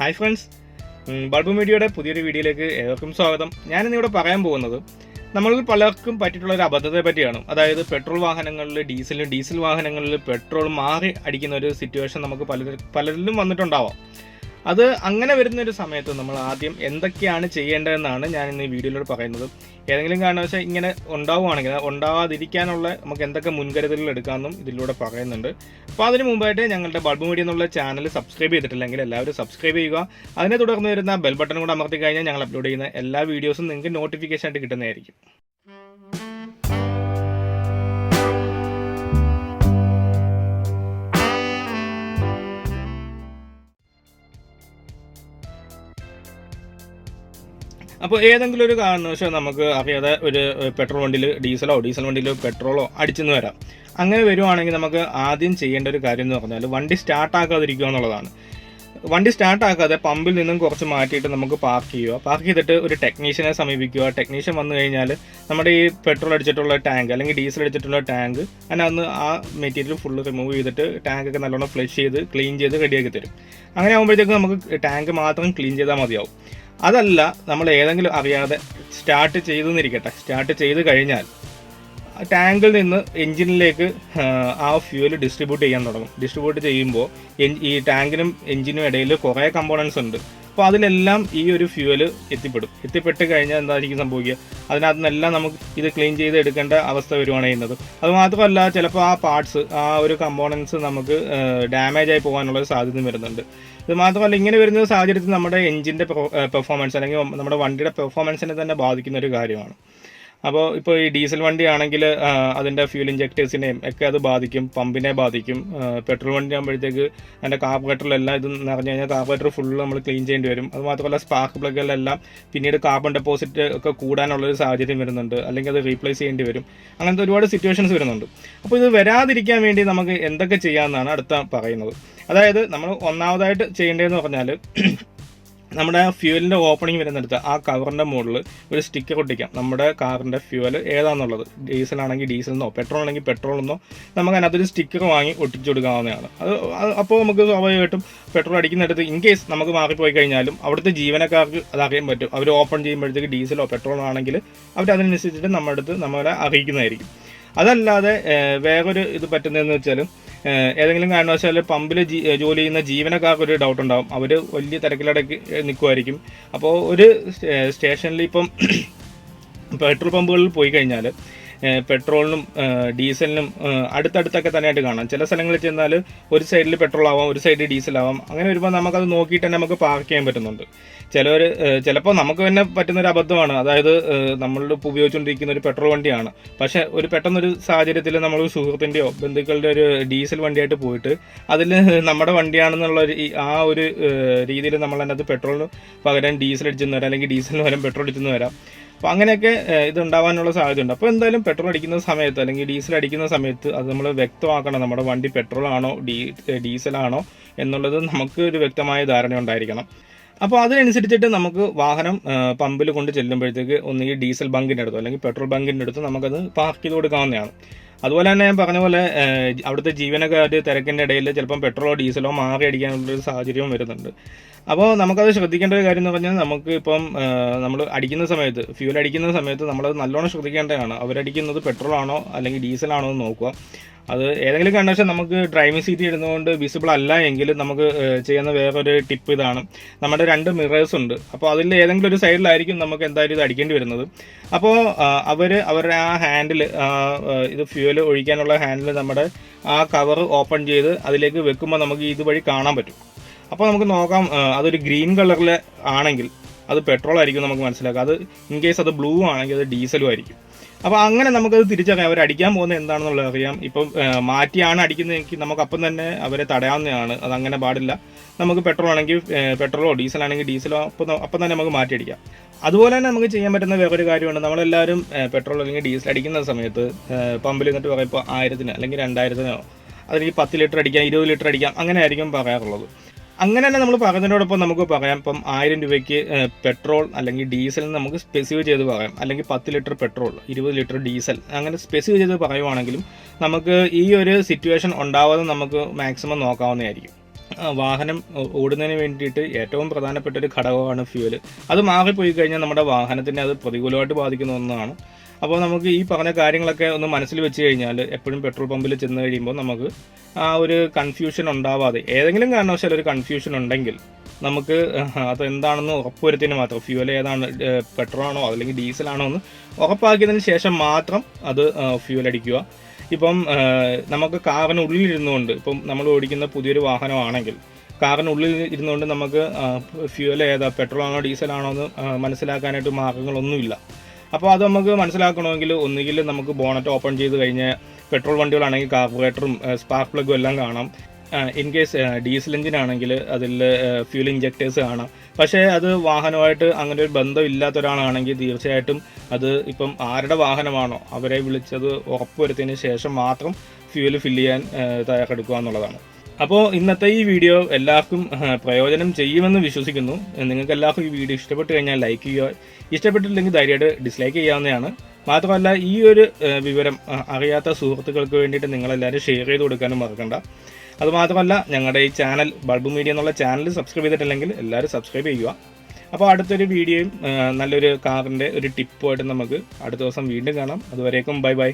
Hi friends bulb മീഡിയയുടെ പുതിയൊരു വീഡിയോയിലേക്ക് ഏവർക്കും സ്വാഗതം. ഞാനിന്ന് ഇവിടെ പറയാൻ പോകുന്നത് നമ്മൾ പലർക്കും പറ്റിയിട്ടുള്ള ഒരു അബദ്ധത്തെ പറ്റിയാണ്. അതായത് പെട്രോൾ വാഹനങ്ങളിൽ ഡീസലും ഡീസൽ വാഹനങ്ങളിൽ പെട്രോൾ മാറി അടിക്കുന്ന ഒരു സിറ്റുവേഷൻ നമുക്ക് പലരും പലരിലും വന്നിട്ടുണ്ടാവാം. അത് അങ്ങനെ വരുന്ന ഒരു സമയത്ത് നമ്മൾ ആദ്യം എന്തൊക്കെയാണ് ചെയ്യേണ്ടതെന്നാണ് ഞാൻ ഇന്ന് ഈ വീഡിയോയിലൂടെ പറയുന്നത്. ഏതെങ്കിലും കാരണവശാൽ ഇങ്ങനെ ഉണ്ടാവുകയാണെങ്കിൽ ഉണ്ടാവാതിരിക്കാനുള്ള നമുക്ക് എന്തൊക്കെ മുൻകരുതലുകൾ എടുക്കാമെന്നും ഇതിലൂടെ പറയുന്നുണ്ട്. അപ്പോൾ അതിന് മുമ്പായിട്ട് ഞങ്ങളുടെ ബൾബ് മീഡിയ എന്നുള്ള ചാനൽ സബ്സ്ക്രൈബ് ചെയ്തിട്ടില്ലെങ്കിൽ എല്ലാവരും സബ്സ്ക്രൈബ് ചെയ്യുക. അതിനെ തുടർന്ന് വരുന്ന ബെൽ ബട്ടൺ കൂടെ അമർത്തി കഴിഞ്ഞാൽ ഞങ്ങൾ അപ്ലോഡ് ചെയ്യുന്ന എല്ലാ വീഡിയോസും നിങ്ങൾക്ക് നോട്ടിഫിക്കേഷൻ ആയിട്ട് കിട്ടുന്നതായിരിക്കും. അപ്പോൾ ഏതെങ്കിലും ഒരു കാരണവശാൽ നമുക്ക് അറിയാതെ ഒരു പെട്രോൾ വണ്ടിയിൽ ഡീസലോ ഡീസൽ വണ്ടിയിൽ പെട്രോളോ അടിച്ചെന്ന് വരാം. അങ്ങനെ വരുവാണെങ്കിൽ നമുക്ക് ആദ്യം ചെയ്യേണ്ട ഒരു കാര്യം എന്ന് പറഞ്ഞാൽ വണ്ടി സ്റ്റാർട്ടാക്കാതിരിക്കുക എന്നുള്ളതാണ്. വണ്ടി സ്റ്റാർട്ടാക്കാതെ പമ്പിൽ നിന്നും കുറച്ച് മാറ്റിയിട്ട് നമുക്ക് പാർക്ക് ചെയ്യുക. പാർക്ക് ചെയ്തിട്ട് ഒരു ടെക്നീഷ്യനെ സമീപിക്കുക. ടെക്നീഷ്യൻ വന്നു കഴിഞ്ഞാൽ നമ്മുടെ ഈ പെട്രോൾ അടിച്ചിട്ടുള്ള ടാങ്ക് അല്ലെങ്കിൽ ഡീസൽ അടിച്ചിട്ടുള്ള ടാങ്ക് അതിനകത്ത് ആ മെറ്റീരിയൽ ഫുള്ള് റിമൂവ് ചെയ്തിട്ട് ടാങ്ക് ഒക്കെ നല്ലോണം ഫ്ലഷ് ചെയ്ത് ക്ലീൻ ചെയ്ത് റെഡിയാക്കി തരും. അങ്ങനെ ആകുമ്പോഴത്തേക്ക് നമുക്ക് ടാങ്ക് മാത്രം ക്ലീൻ ചെയ്താൽ മതിയാവും. അതല്ല നമ്മൾ ഏതെങ്കിലും അറിയാതെ സ്റ്റാർട്ട് ചെയ്തെന്നിരിക്കട്ടെ. സ്റ്റാർട്ട് ചെയ്ത് കഴിഞ്ഞാൽ ടാങ്കിൽ നിന്ന് എഞ്ചിനിലേക്ക് ആ ഫ്യൂവൽ ഡിസ്ട്രിബ്യൂട്ട് ചെയ്യാൻ തുടങ്ങും. ഡിസ്ട്രിബ്യൂട്ട് ചെയ്യുമ്പോൾ ഈ ടാങ്കിനും എഞ്ചിനും ഇടയിൽ കുറേ കമ്പോണൻസ് ഉണ്ട്. അപ്പോൾ അതിലെല്ലാം ഈ ഒരു ഫ്യൂവൽ എത്തിപ്പെടും. എത്തിപ്പെട്ട് കഴിഞ്ഞാൽ എന്തായിരിക്കും സംഭവിക്കുക? അതിനകത്ത് നിന്നെല്ലാം നമുക്ക് ഇത് ക്ലീൻ ചെയ്ത് എടുക്കേണ്ട അവസ്ഥ വരുവാണ് ചെയ്യുന്നത്. അതുമാത്രമല്ല ചിലപ്പോൾ ആ പാർട്സ് ആ ഒരു കമ്പോണൻസ് നമുക്ക് ഡാമേജ് ആയി പോകാനുള്ള സാധ്യത വരുന്നുണ്ട്. ഇത് മാത്രമല്ല ഇങ്ങനെ വരുന്ന സാഹചര്യത്തിൽ നമ്മുടെ എഞ്ചിന്റെ പെർഫോമൻസ് അല്ലെങ്കിൽ നമ്മുടെ വണ്ടിയുടെ പെർഫോമൻസിനെ തന്നെ ബാധിക്കുന്ന ഒരു കാര്യമാണ്. അപ്പോൾ ഇപ്പോൾ ഈ ഡീസൽ വണ്ടിയാണെങ്കിൽ അതിന്റെ ഫ്യൂൽ ഇഞ്ചക്ടേഴ്സിനെയും ഒക്കെ അത് ബാധിക്കും പമ്പിനെ ബാധിക്കും. പെട്രോൾ വണ്ടി ആകുമ്പോഴത്തേക്ക് അതിന്റെ കാർബറേറ്ററിലെല്ലാം ഇതും നിറഞ്ഞു കഴിഞ്ഞാൽ കാർബറേറ്റർ ഫുള്ള് നമ്മൾ ക്ലീൻ ചെയ്യേണ്ടി വരും. അത് മാത്രമല്ല സ്പാർക്ക് പ്ലഗുകളിലെല്ലാം പിന്നീട് കാർബൺ ഡെപ്പോസിറ്റ് ഒക്കെ കൂടാനുള്ളൊരു സാഹചര്യം വരുന്നുണ്ട്. അല്ലെങ്കിൽ അത് റീപ്ലേസ് ചെയ്യേണ്ടി വരും. അങ്ങനത്തെ ഒരുപാട് സിറ്റുവേഷൻസ് വരുന്നുണ്ട്. അപ്പോൾ ഇത് വരാതിരിക്കാൻ വേണ്ടി നമുക്ക് എന്തൊക്കെ ചെയ്യാമെന്നാണ് അടുത്ത പറയുന്നത്. അതായത് നമ്മൾ ഒന്നാമതായിട്ട് ചെയ്യേണ്ടതെന്ന് പറഞ്ഞാൽ നമ്മുടെ ഫ്യൂവലിന്റെ ഓപ്പണിംഗ് വരുന്നിടത്ത് ആ കവറിന്റെ മുകളിൽ ഒരു സ്റ്റിക്കർ ഒട്ടിക്കാം. നമ്മുടെ കാറിന്റെ ഫ്യൂവൽ ഏതാണെന്നുള്ളത് ഡീസൽ ആണെങ്കിൽ ഡീസലെന്നോ പെട്രോൾ ആണെങ്കിൽ പെട്രോൾ എന്നോ നമുക്ക് അതിനകത്തൊരു സ്റ്റിക്കർ വാങ്ങി ഒട്ടിച്ചു കൊടുക്കാവുന്നതാണ്. അത് അപ്പോൾ നമുക്ക് സ്വാഭാവികമായിട്ടും പെട്രോൾ അടിക്കുന്നിടത്ത് ഇൻ കേസ് നമുക്ക് മാറി പോയി കഴിഞ്ഞാലും അവിടുത്തെ ജീവനക്കാർക്ക് അത് അറിയാൻ പറ്റും. അവർ ഓപ്പൺ ചെയ്യുമ്പോഴത്തേക്ക് ഡീസലോ പെട്രോളോ ആണെങ്കിൽ അവർ അതിനനുസരിച്ചിട്ട് നമ്മുടെ അടുത്ത് നമ്മളെ അറിയിക്കുന്നതായിരിക്കും. അതല്ലാതെ വേറൊരു ഇത് പറ്റുന്നതെന്ന് വെച്ചാൽ ഏതെങ്കിലും കാരണവശാൽ പമ്പിൽ ജോലി ചെയ്യുന്ന ജീവനക്കാർക്ക് ഒരു ഡൗട്ട് ഉണ്ടാവും. അവർ വലിയ തിരക്കിലടക്കി നിൽക്കുമായിരിക്കും അപ്പോൾ ഒരു സ്റ്റേഷനിൽ ഇപ്പം പെട്രോൾ പമ്പുകളിൽ പോയി കഴിഞ്ഞാൽ പെട്രോളിനും ഡീസലിനും അടുത്തടുത്തൊക്കെ തന്നെയായിട്ട് കാണാം. ചില സ്ഥലങ്ങളിൽ ചെന്നാൽ ഒരു സൈഡിൽ പെട്രോൾ ആവാം ഒരു സൈഡിൽ ഡീസൽ ആവാം അങ്ങനെ വരുമ്പോൾ നമുക്കത് നോക്കിയിട്ട് തന്നെ നമുക്ക് പാർക്ക് ചെയ്യാൻ പറ്റുന്നുണ്ട്. ചിലവർ ചിലപ്പോൾ നമുക്ക് തന്നെ പറ്റുന്ന ഒരു അബദ്ധമാണ്. അതായത് നമ്മളുടെ ഉപയോഗിച്ചുകൊണ്ടിരിക്കുന്ന ഒരു പെട്രോൾ വണ്ടിയാണ്. പക്ഷേ ഒരു പെട്ടെന്നൊരു സാഹചര്യത്തിൽ നമ്മൾ സുഹൃത്തിന്റെയോ ബന്ധുക്കളുടെ ഒരു ഡീസൽ വണ്ടിയായിട്ട് പോയിട്ട് അതിൽ നമ്മുടെ വണ്ടിയാണെന്നുള്ള ആ ഒരു രീതിയിൽ നമ്മൾ അതിനകത്ത് പെട്രോളിന് പകരം ഡീസൽ അടിച്ചെന്ന് വരാം അല്ലെങ്കിൽ ഡീസലിന് പകരം പെട്രോൾ അടിച്ചെന്ന് വരാം. അപ്പോൾ അങ്ങനെയൊക്കെ ഇത് ഉണ്ടാവാനുള്ള സാധ്യതയുണ്ട്. അപ്പോൾ എന്തായാലും പെട്രോൾ അടിക്കുന്ന സമയത്ത് അല്ലെങ്കിൽ ഡീസൽ അടിക്കുന്ന സമയത്ത് അത് നമ്മൾ വ്യക്തമാക്കണം നമ്മുടെ വണ്ടി പെട്രോൾ ആണോ ഡീ ഡീസലാണോ എന്നുള്ളത് നമുക്ക് ഒരു വ്യക്തമായ ധാരണ ഉണ്ടായിരിക്കണം. അപ്പോൾ അതിനനുസരിച്ചിട്ട് നമുക്ക് വാഹനം പമ്പിൽ കൊണ്ട് ചെല്ലുമ്പോഴത്തേക്ക് ഒന്നുകിൽ ഡീസൽ ബങ്കിന്റെ അടുത്തോ അല്ലെങ്കിൽ പെട്രോൾ ബങ്കിന്റെ അടുത്ത് നമുക്കത് പാർക്ക് ചെയ്ത് കൊടുക്കാവുന്നതാണ്. അതുപോലെ തന്നെ ഞാൻ പറഞ്ഞ പോലെ അവിടുത്തെ ജീവനക്കാർ തിരക്കിന്റെ ഇടയിൽ ചിലപ്പം പെട്രോളോ ഡീസലോ മാറി അടിക്കാനുള്ളൊരു സാഹചര്യവും വരുന്നുണ്ട്. അപ്പോൾ നമുക്കത് ശ്രദ്ധിക്കേണ്ട ഒരു കാര്യം എന്ന് പറഞ്ഞാൽ നമുക്ക് ഇപ്പം നമ്മൾ അടിക്കുന്ന സമയത്ത് ഫ്യൂൽ അടിക്കുന്ന സമയത്ത് നമ്മളത് നല്ലോണം ശ്രദ്ധിക്കേണ്ടതാണ്. അവരടിക്കുന്നത് പെട്രോൾ ആണോ അല്ലെങ്കിൽ ഡീസൽ ആണോ എന്ന് നോക്കുക. അത് ഏതെങ്കിലും കണ്ടീഷൻ നമുക്ക് ഡ്രൈവിംഗ് സീറ്റ് ഇരുന്നുകൊണ്ട് വിസിബിൾ അല്ല എങ്കിൽ നമുക്ക് ചെയ്യുന്ന വേറൊരു ടിപ്പ് ഇതാണ്. നമ്മുടെ രണ്ട് മിറേഴ്സ് ഉണ്ട്. അപ്പോൾ അതിൽ ഏതെങ്കിലും ഒരു സൈഡിലായിരിക്കും നമുക്ക് എന്തായാലും ഇത് അടിക്കേണ്ടി വരുന്നത്. അപ്പോൾ അവർ അവരുടെ ആ ഹാൻഡിൽ ഇത് ഫ്യൂവൽ ഒഴിക്കാനുള്ള ഹാൻഡിൽ നമ്മുടെ ആ കവർ ഓപ്പൺ ചെയ്ത് അതിലേക്ക് വെക്കുമ്പോൾ നമുക്ക് ഇതുവഴി കാണാൻ പറ്റും. അപ്പോൾ നമുക്ക് നോക്കാം അതൊരു ഗ്രീൻ കളറിൽ ആണെങ്കിൽ അത് പെട്രോൾ ആയിരിക്കും നമുക്ക് മനസ്സിലാക്കാം. അത് ഇൻ കേസ് അത് ബ്ലൂ ആണെങ്കിൽ അത് ഡീസലും ആയിരിക്കും. അപ്പോൾ അങ്ങനെ നമുക്കത് തിരിച്ചറിയാം അവർ അടിക്കാൻ പോകുന്നത് എന്താണെന്നുള്ളത് അറിയാം. ഇപ്പം മാറ്റിയാണ് അടിക്കുന്നതെങ്കിൽ നമുക്ക് അപ്പം തന്നെ അവരെ തടയാവുന്നതാണ്. അത് അങ്ങനെ പാടില്ല. നമുക്ക് പെട്രോൾ ആണെങ്കിൽ പെട്രോളോ ഡീസൽ ആണെങ്കിൽ ഡീസലോ അപ്പം അപ്പം തന്നെ നമുക്ക് മാറ്റി അടിക്കാം. അതുപോലെ തന്നെ നമുക്ക് ചെയ്യാൻ പറ്റുന്ന വേറൊരു കാര്യമുണ്ട്. നമ്മളെല്ലാവരും പെട്രോൾ അല്ലെങ്കിൽ ഡീസൽ അടിക്കുന്ന സമയത്ത് പമ്പിൽ എന്നിട്ട് പറയും ഇപ്പോൾ ആയിരത്തിന് അല്ലെങ്കിൽ രണ്ടായിരത്തിനോ അല്ലെങ്കിൽ പത്ത് ലിറ്റർ അടിക്കാം ഇരുപത് ലിറ്റർ അടിക്കാം അങ്ങനെ ആയിരിക്കും പറയാറുള്ളത്. അങ്ങനെ തന്നെ നമ്മൾ പറഞ്ഞതിനോടൊപ്പം നമുക്ക് പറയാം. ഇപ്പം ആയിരം രൂപയ്ക്ക് പെട്രോൾ അല്ലെങ്കിൽ ഡീസൽ നമുക്ക് സ്പെസിഫൈ ചെയ്ത് പറയാം. അല്ലെങ്കിൽ പത്ത് ലിറ്റർ പെട്രോൾ ഇരുപത് ലിറ്റർ ഡീസൽ അങ്ങനെ സ്പെസിഫൈ ചെയ്ത് പറയുവാണെങ്കിലും നമുക്ക് ഈ ഒരു സിറ്റുവേഷൻ ഉണ്ടാവാതെ നമുക്ക് മാക്സിമം നോക്കാവുന്നതായിരിക്കും. വാഹനം ഓടുന്നതിന് വേണ്ടിയിട്ട് ഏറ്റവും പ്രധാനപ്പെട്ട ഒരു ഘടകമാണ് ഫ്യൂവൽ അത് മാറിപ്പോയി കഴിഞ്ഞാൽ നമ്മുടെ വാഹനത്തിനെ അത് പ്രതികൂലമായിട്ട് ബാധിക്കുന്ന ഒന്നാണ്. അപ്പോൾ നമുക്ക് ഈ പറഞ്ഞ കാര്യങ്ങളൊക്കെ ഒന്ന് മനസ്സിൽ വെച്ച് കഴിഞ്ഞാൽ എപ്പോഴും പെട്രോൾ പമ്പിൽ ചെന്ന് കഴിയുമ്പോൾ നമുക്ക് ആ ഒരു കൺഫ്യൂഷൻ ഉണ്ടാവാതെ ഏതെങ്കിലും കാരണവശാൽ ഒരു കൺഫ്യൂഷൻ ഉണ്ടെങ്കിൽ നമുക്ക് അതെന്താണെന്ന് ഉറപ്പുവരുത്തിന് മാത്രം ഫ്യൂവൽ ഏതാണ് പെട്രോൾ ആണോ അല്ലെങ്കിൽ ഡീസലാണോ എന്ന് ഉറപ്പാക്കിയതിന് ശേഷം മാത്രം അത് ഫ്യൂവൽ അടിക്കുക. ഇപ്പം നമുക്ക് ഇരുന്നുകൊണ്ട് ഇപ്പം നമ്മൾ ഓടിക്കുന്ന പുതിയൊരു വാഹനമാണെങ്കിൽ കാറിനുള്ളിൽ ഇരുന്നുകൊണ്ട് നമുക്ക് ഫ്യൂവൽ ഏതാ പെട്രോൾ ആണോ എന്ന് മനസ്സിലാക്കാനായിട്ട് മാർഗങ്ങളൊന്നുമില്ല. അപ്പോൾ അത് നമുക്ക് മനസ്സിലാക്കണമെങ്കിൽ ഒന്നുകിൽ നമുക്ക് ബോണറ്റ് ഓപ്പൺ ചെയ്ത് കഴിഞ്ഞ് പെട്രോൾ വണ്ടികളാണെങ്കിൽ കാർബറേറ്ററും സ്പാർക്ക് പ്ലഗും എല്ലാം കാണാം. ഇൻ കേസ് ഡീസൽ എഞ്ചിൻ ആണെങ്കിൽ അതിൽ ഫ്യൂൽ ഇഞ്ചക്ടേഴ്സ് കാണാം. പക്ഷേ അത് വാഹനമായിട്ട് അങ്ങനെ ഒരു ബന്ധം ഇല്ലാത്ത ഒരാളാണെങ്കിൽ തീർച്ചയായിട്ടും അത് ഇപ്പം ആരുടെ വാഹനമാണോ അവരെ വിളിച്ചത് ഉറപ്പുവരുത്തിയതിന് ശേഷം മാത്രം ഫ്യൂൽ ഫില്ല് ചെയ്യാൻ തയ്യാറെടുക്കുക എന്നുള്ളതാണ്. അപ്പോൾ ഇന്നത്തെ ഈ വീഡിയോ എല്ലാവർക്കും പ്രയോജനം ചെയ്യുമെന്ന് വിശ്വസിക്കുന്നു. നിങ്ങൾക്ക് എല്ലാവർക്കും ഈ വീഡിയോ ഇഷ്ടപ്പെട്ട് കഴിഞ്ഞാൽ ലൈക്ക് ചെയ്യുക. ഇഷ്ടപ്പെട്ടില്ലെങ്കിൽ ധൈര്യമായിട്ട് ഡിസ്ലൈക്ക് ചെയ്യാവുന്നതാണ്. മാത്രമല്ല ഈ ഒരു വിവരം അറിയാത്ത സുഹൃത്തുക്കൾക്ക് വേണ്ടിയിട്ട് നിങ്ങളെല്ലാവരും ഷെയർ ചെയ്ത് കൊടുക്കാനും മറക്കണ്ട. അതുമാത്രമല്ല ഞങ്ങളുടെ ഈ ചാനൽ ബൾബ് മീഡിയ എന്നുള്ള ചാനൽ സബ്സ്ക്രൈബ് ചെയ്തിട്ടില്ലെങ്കിൽ എല്ലാവരും സബ്സ്ക്രൈബ് ചെയ്യുക. അപ്പോൾ അടുത്തൊരു വീഡിയോയും നല്ലൊരു കാറിന്റെ ഒരു ടിപ്പുമായിട്ട് നമുക്ക് അടുത്ത ദിവസം വീണ്ടും കാണാം. അതുവരേക്കും ബൈ ബൈ